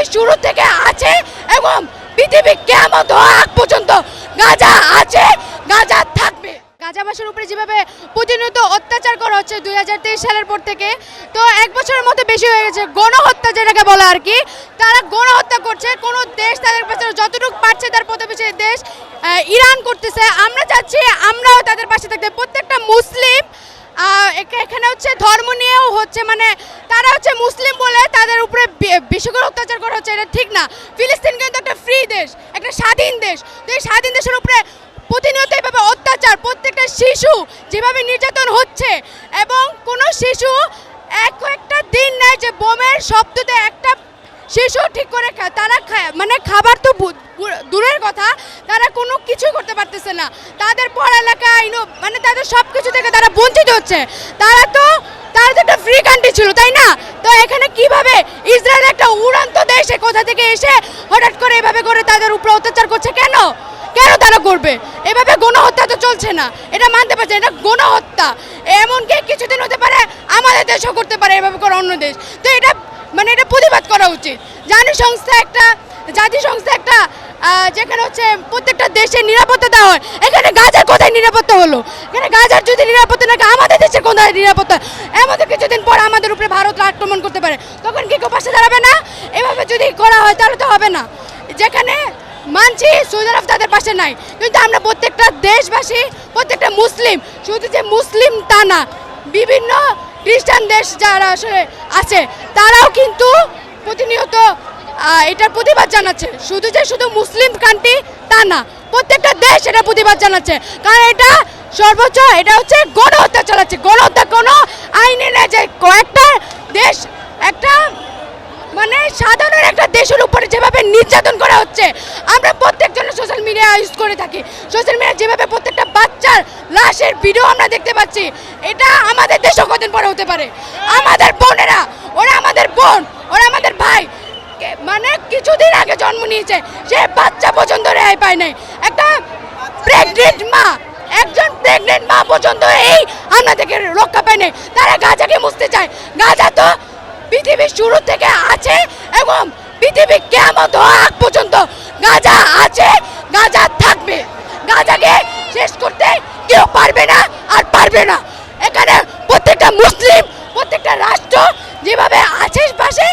পৃথিবীর শুরু থেকে আছে এবং পৃথিবী কেমন আগ পর্যন্ত গাজা আছে, গাজা থাকবে। গাজাবাসীর উপরে যেভাবে প্রতিনিয়ত অত্যাচার করা হচ্ছে দুই হাজার তেইশ সালের পর থেকে, তো এক বছরের মধ্যে বেশি হয়ে গেছে গণহত্যা যেটাকে বলা আর কি। তারা গণহত্যা করছে, কোনো দেশ তাদের পেছনে যতটুকু পারছে তার প্রতিবেশী দেশ ইরান করতেছে। আমরা চাচ্ছি আমরাও তাদের পাশে থাকতে। প্রত্যেকটা মুসলিম এখানে হচ্ছে, ধর্ম নিয়েও হচ্ছে মানে তারা হচ্ছে মুসলিম বলে তাদের উপরে বে- বেশি করে অত্যাচার করা হচ্ছে, এটা ঠিক না। ফিলিস্তিন কিন্তু একটা ফ্রি দেশ, একটা স্বাধীন দেশ। তো এই স্বাধীন দেশের উপরে প্রতিনিয়ত এভাবে অত্যাচার, প্রত্যেকটা শিশু যেভাবে নির্যাতন হচ্ছে, এবং কোনো শিশু এক একটা দিন নেয় যে বোমের শব্দতে একটা শিশু ঠিক করে খায় তারা মানে খাবার তো দূরের কথা, তারা কোনো কিছু করতে পারতেছে না। তাদের পড়ালেখা ইনো মানে তাদের সব কিছু থেকে তারা বঞ্চিত হচ্ছে। তারা তো তারা তো একটা ফ্রি কান্ট্রি ছিল, তাই না? তো এখানে কীভাবে ইসরায়েল একটা উড়ান্ত দেশে কোথা থেকে এসে হঠাৎ করে এভাবে করে তাদের উপর অত্যাচার করছে? কেন? কেন তারা করবে? এভাবে গণহত্যা তো চলছে না। এটা মানতে পারছে এটা গণহত্যা। এমনকি কিছুদিন হতে পারে আমাদের দেশও করতে পারে এভাবে করে অন্য দেশ। তো এটা মানে এটা প্রতিবাদ করা উচিত। জানি সংস্থা একটা জাতি সংস্থা একটা যেখানে হচ্ছে প্রত্যেকটা দেশের নিরাপত্তা দেওয়া হয়। এখানে গাজার কোথায় নিরাপত্তা হলো? এখানে গাজার যদি নিরাপত্তা না, আমাদের দেশের কোথায় নিরাপত্তা? এমন কিছুদিন পর আমাদের উপরে ভারত আক্রমণ করতে পারে। তখন কি কেউ পাশে দাঁড়াবে না? এভাবে যদি করা হয়, তাহলে তো হবে না। যেখানে মানছি সৌদি আরব তাদের পাশে নাই। কিন্তু আমরা প্রত্যেকটা দেশবাসী, প্রত্যেকটা মুসলিম, শুধু যে মুসলিম তা না, বিভিন্ন খ্রিস্টান দেশ যারা আসলে আছে, তারাও কিন্তু প্রতিনিয়ত এটার প্রতিবাদ জানাচ্ছে। শুধু যে শুধু মুসলিম কান্ট্রি, তা না, প্রত্যেকটা দেশ এটা প্রতিবাদ জানাচ্ছে। কারণ এটা সর্বোচ্চ, এটা হচ্ছে গণহত্যা চালাচ্ছে। গণহত্যা কোনো আইনে নেই যে কয়েকটা দেশ, একটা মানে সাধারণ একটা দেশের উপরে যেভাবে নির্যাতন করা হচ্ছে, আমরা প্রত্যেকজন সোশ্যাল মিডিয়া ইউজ করে থাকি। সোশ্যাল মিডিয়া যেভাবে প্রত্যেকটা বাচ্চার লাশের ভিডিও আমরা দেখতে পাচ্ছি, এটা আমাদের দেশও কদিন পরে হতে পারে। আমাদের বোনেরা, ওরা আমাদের বোন ওরা আমাদের ভাই কে- মানে কিছুদিন আগে জন্ম নিয়েছে, সে বাচ্চা পর্যন্ত রেহাই পায় নাই। একটা প্রেগনেন্ট মা, একজন প্রেগনেন্ট মা পর্যন্ত এই হামলা থেকে রক্ষা পায় নাই। তারা গাজাকে মুছতে চায়। গাজা তো পৃথিবীর শুরু থেকে আছে এবং পৃথিবী কেমন আগ পর্যন্ত গাজা আছে, গাজা থাকবে। গাজাকে শেষ করতে কেউ পারবে না আর পারবে না। এখানে প্রত্যেকটা মুসলিম, প্রত্যেকটা রাষ্ট্র যেভাবে আছে পাশে